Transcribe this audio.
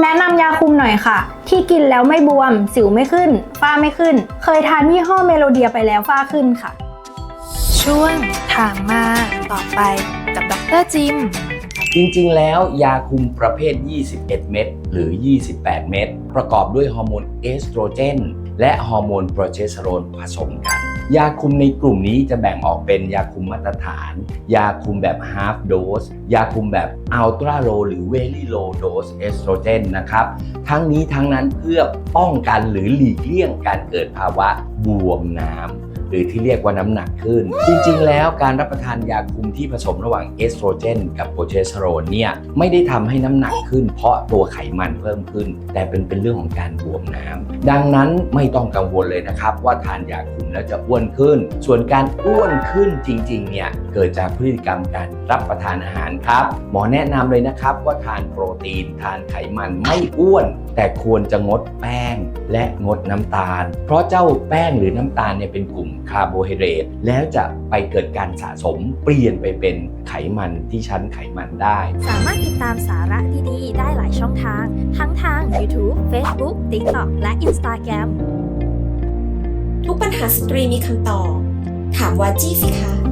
แนะนำยาคุมหน่อยค่ะ ที่กินแล้วไม่บวม สิวไม่ขึ้น ฝ้าไม่ขึ้น เคยทานยี่ห้อเมโลเดียไปแล้วฝ้าขึ้นค่ะ ช่วงถามมาต่อไปกับดรจิม จริงๆ แล้วยาคุมประเภท 21 เม็ดหรือ 28 เม็ดประกอบด้วยฮอร์โมนเอสโตรเจน และฮอร์โมนโปรเจสเตอโรนผสมกัน ยาคุมในกลุ่มนี้จะแบ่งออกเป็นยาคุมมาตรฐาน ยาคุมแบบ half dose ยาคุมแบบ ultra low หรือ very low dose estrogen นะครับ ทั้งนี้ทั้งนั้นเพื่อป้องกันหรือหลีกเลี่ยงการเกิดภาวะบวมน้ำ หรือที่เรียกว่าน้ำหนักขึ้น จริงๆ แล้วการรับประทานยาคุมที่ผสมระหว่างเอสโตรเจน กับโปรเจสเตอโรนเนี่ยไม่ได้ทำให้น้ำหนักขึ้น เพราะตัวไขมันเพิ่มขึ้น แต่เป็นเป็นเรื่องของการบวมน้ำดังนั้นไม่ต้องกังวลเลยนะครับว่าทานยาคุมแล้วจะอ้วนขึ้น ส่วนการอ้วนขึ้นจริงๆ เนี่ยเกิดจากพฤติกรรมการรับประทานอาหารครับหมอแนะนำเลยนะครับว่าทานโปรตีนทานไขมันไม่อ้วน แต่ควรจะงดแป้งและงดน้ำตาล เพราะเจ้าแป้งหรือน้ำตาลเนี่ยเป็นกลุ่มคาร์โบไฮเดรตแล้วจะไปเกิดการสะสมเปลี่ยนไปเป็นไขมันที่ชั้นไขมันได้ สามารถติดตามสาระดีๆ ได้หลายช่องทาง ทั้งทาง YouTube Facebook TikTok และ Instagram ทุกปัญหาสตรีมีคำตอบ ถามวาจี้สิคะ